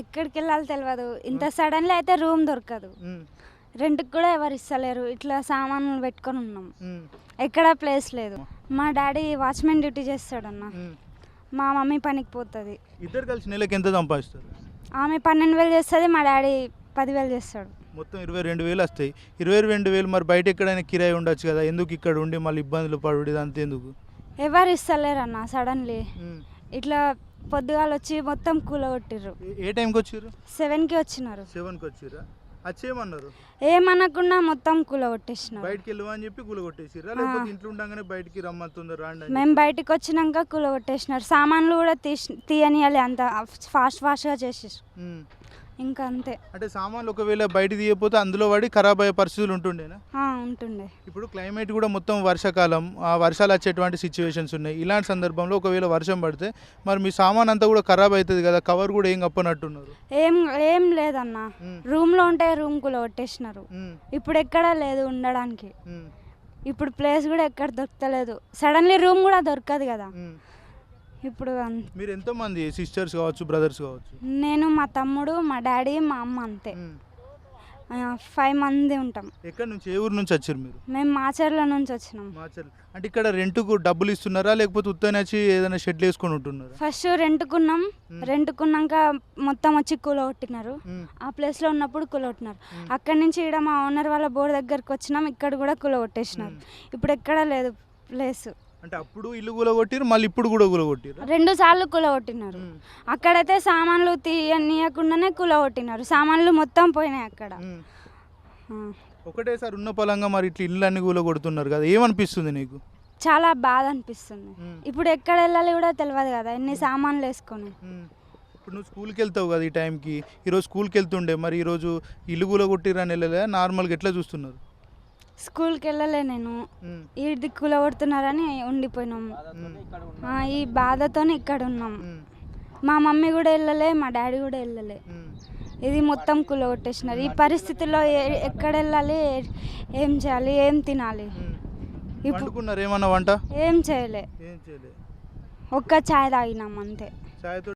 ఎక్కడికి వెళ్ళాలో తెలియదు ఇంత సడన్లీ అయితే రూమ్ దొరకదు. రెంట్కి కూడా ఎవరు ఇస్తలేరు. ఇట్లా సామాన్లు పెట్టుకొని ఉన్నాం. ఎక్కడ ప్లేస్ లేదు. మా డాడీ వాచ్మెన్ డ్యూటీ చేస్తాడన్న. మా మమ్మీ పనికి పోతుంది. ఇద్దరు కలిసి నెలకి ఎంత సంపాదిస్తారు? ఆమె పన్నెండు వేలు చేస్తుంది మా డాడీ పదివేలు చేస్తాడు. మొత్తం ఇరవై రెండు వేలు వస్తాయి. ఇరవై రెండు వేలు మరి బయట ఎక్కడైనా కిరాయి ఉండొచ్చు కదా? ఎందుకు ఇక్కడ ఉండి మళ్ళీ ఇబ్బందులు పడుడు ఇదంతా ఎందుకు? ఎవరు ఇస్తలేరు అన్న సడన్లీ. ఇట్లా పొద్దుగాలు వచ్చి మొత్తం కూలగొట్టిర్రు. ఏ- టైంకి వచ్చారు సెవెన్కి వచ్చినారు. సెవెన్కి వచ్చారా వచ్చేయమన్నారు ఏమనకుండా మొత్తం కూలగొట్టేసినారు. బయటికి అని చెప్పి కూల కొట్టేసిరా లేకపోతే ఇంట్లో ఉండగానే బయటికి రమ్మంటుందో రాండి మేము బయటికి వచ్చినాక కూలగొట్టేసినారు. సామాన్లు కూడా తీసి తీయనియాలి అంత ఫాస్ట్ ఫాస్ట్గా చేసేసి ఉమ్. ఇంకా అంతే. అంటే సామాన్లు ఒకవేళ బయట తీయకపోతే అందులో పడి ఖరాబ్ అయ్యే పరిస్థితులు ఉంటుండేనా? ఆ, ఉంటుండే. ఇప్పుడు క్లైమేట్ కూడా మొత్తం వర్షాకాలం ఆ వర్షాలు వచ్చేటువంటి సిచ్యువేషన్స్ ఉన్నాయి. ఇలాంటి సందర్భంలో ఒకవేళ వర్షం పడితే మరి మీ సామాన్ అంతా కూడా ఖరాబ్ అవుతుంది కదా కవర్ కూడా ఏం కప్పనట్టున్నారు? ఏం ఏం లేదన్న. ఉమ్. రూమ్లో ఉంటే రూమ్ కూలగొట్టేసినారు ఉమ్, ఇప్పుడు ఎక్కడా లేదు ఉండడానికి. ఇప్పుడు ప్లేస్ కూడా ఎక్కడ దొరకలేదు. సడన్లీ రూమ్ కూడా దొరకదు కదా. ఇప్పుడు మీరు ఎంతమంది సిస్టర్స్ కావచ్చు బ్రదర్స్ కావచ్చు? నేను మా తమ్ముడు మా డాడీ మా అమ్మ అంతే. ఫైవ్ మంది ఉంటాం. ఎక్కడి నుంచి? ఏ ఊరు నుంచి వచ్చారు మీరు? మేము మాచర్ల నుంచి వచ్చినాం. మాచల్ అంటే ఇక్కడ రెంట్కు డబ్బులు ఇస్తున్నారా లేకపోతే ఉత్తనే వచ్చి ఏదైనా షెడ్లు వేసుకొని ఉంటున్నారా? ఫస్ట్ రెంట్కున్నాం. రెంట్కున్నాక మొత్తం వచ్చి కూలగొట్టినారు. ఆ ప్లేస్లో ఉన్నప్పుడు కూలగొట్టినారు. అక్కడి నుంచి ఇక్కడ మా ఓనర్ వాళ్ళ బోర్డు దగ్గరికి వచ్చినాం. ఇక్కడ కూడా కూలగొట్టేసినారు. ఇప్పుడు ఎక్కడ లేదు ప్లేస్. అంటే అప్పుడు ఇల్లు కూలగొట్టిరు మళ్ళీ ఇప్పుడు కూడా కూలగొట్టిరు రెండు సార్లు కూలగొట్టినారు. అక్కడైతే సామాన్లు తీయనీయకుండానే కూలగొట్టినారు. సామాన్లు మొత్తం పోయినాయి అక్కడ. ఒకటేసారి ఉన్న పొలంగా మరి ఇట్లా ఇల్లు అన్ని కూలగొడుతున్నారు కదా ఏమనిపిస్తుంది నీకు? చాలా బాధ అనిపిస్తుంది. ఇప్పుడు ఎక్కడ వెళ్ళాలి కూడా తెలియదు కదా ఎన్ని సామాన్లు వేసుకొని. ఇప్పుడు నువ్వు స్కూల్కి వెళ్తావు కదా ఈ టైంకి ఈరోజు స్కూల్కి వెళ్తుండే మరి ఈరోజు ఇల్లు కూలగొట్టిరని వెళ్ళలే నార్మల్గా ఎట్లా చూస్తున్నారు? స్కూల్కి వెళ్ళలే నేను ఈ దిక్కులో కొడుతున్నారని ఉండిపోయినాం. ఉమ్, ఆ, ఈ బాధతోనే ఇక్కడ ఉన్నాం మా మమ్మీ కూడా వెళ్ళలే మా డాడీ కూడా వెళ్ళలే. ఇది మొత్తం కులగొట్టేసినారు ఈ పరిస్థితుల్లో ఎక్కడ వెళ్ళాలి ఏ- చేయాలి ఏం తినాలి. ఇప్పుడు ఏమన్నా వంట? ఏం చేయలే. ఒక్క ఛాయ్ తాగినాం అంతే.